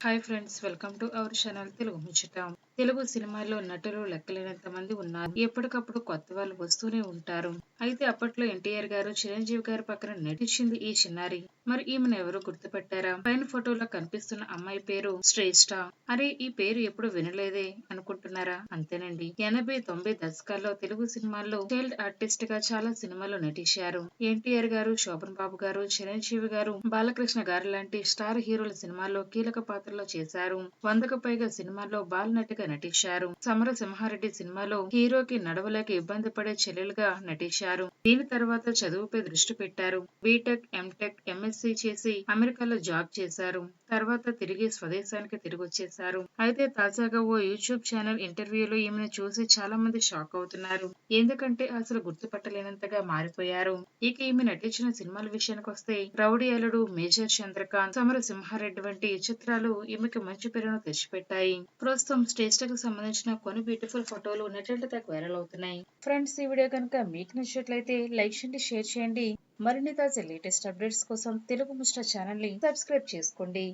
Hi friends welcome to our channel Telugu ముచ్చట తెలుగు సినిమాల్లో నటులు లెక్కలేనంత మంది ఉన్నారు. ఎప్పటికప్పుడు కొత్త వాళ్ళు వస్తూనే ఉంటారు. అయితే అప్పట్లో ఎన్టీఆర్ గారు చిరంజీవి గారి పక్కన నటించింది ఈ చిన్నారి. మరి ఈమెను ఎవరు గుర్తుపెట్టారా? పైన ఫోటోలో కనిపిస్తున్న అమ్మాయి పేరు శ్రేష్ఠ అరే ఈ పేరు ఎప్పుడు వినలేదే అనుకుంటున్నారా? అంతేనండి. ఎనభై తొంభై దశకాల్లో తెలుగు సినిమాల్లో చైల్డ్ ఆర్టిస్ట్గా చాలా సినిమాల్లో నటించారు. ఎన్టీఆర్ గారు శోభన్ బాబు గారు చిరంజీవి గారు బాలకృష్ణ గారు లాంటి స్టార్ హీరోల సినిమాల్లో కీలక పాత్రలో చేశారు. వందకు పైగా సినిమాల్లో బాలనటిగా నటించారు. సమర సింహారెడ్డి సినిమాలో హీరోకి నడవలేక ఇబ్బంది పడే చెల్లెలుగా నటించారు. దీని తర్వాత చదువుపై దృష్టి పెట్టారు. బీటెక్ ఎంటెక్ ఎంఎస్సి చేసి అమెరికాలో జాబ్ చేశారు. తర్వాత తిరిగి స్వదేశానికి తిరిగి వచ్చేశారు అయితే తాజాగా ఓ యూట్యూబ్ ఛానల్ ఇంటర్వ్యూలో ఈమెను చూసి చాలా మంది షాక్ అవుతున్నారు. ఎందుకంటే అసలు గుర్తుపట్టలేనంతగా మారిపోయారు. ఇక ఈమె నటించిన సినిమాల విషయానికి వస్తే రౌడీ అల్లుడు మేజర్ చంద్రకాంత్ సమర సింహారెడ్డి వంటి చిత్రాలు ఈమెకి మంచి పేరును తెచ్చిపెట్టాయి. ప్రస్తుతం శ్రేష్ఠకు సంబంధించిన కొన్ని బ్యూటిఫుల్ ఫోటోలు నెట్టింట తగ్గ వైరల్ అవుతున్నాయి. ఫ్రెండ్స్ ఈ వీడియో కనుక మీకు నచ్చినట్లయితే లైక్ చేయండి షేర్ చేయండి. మరిన్ని తాజా లేటెస్ట్ అప్డేట్స్ కోసం తెలుగు ముస్టా ఛానల్ని సబ్స్క్రైబ్ చేసుకోండి.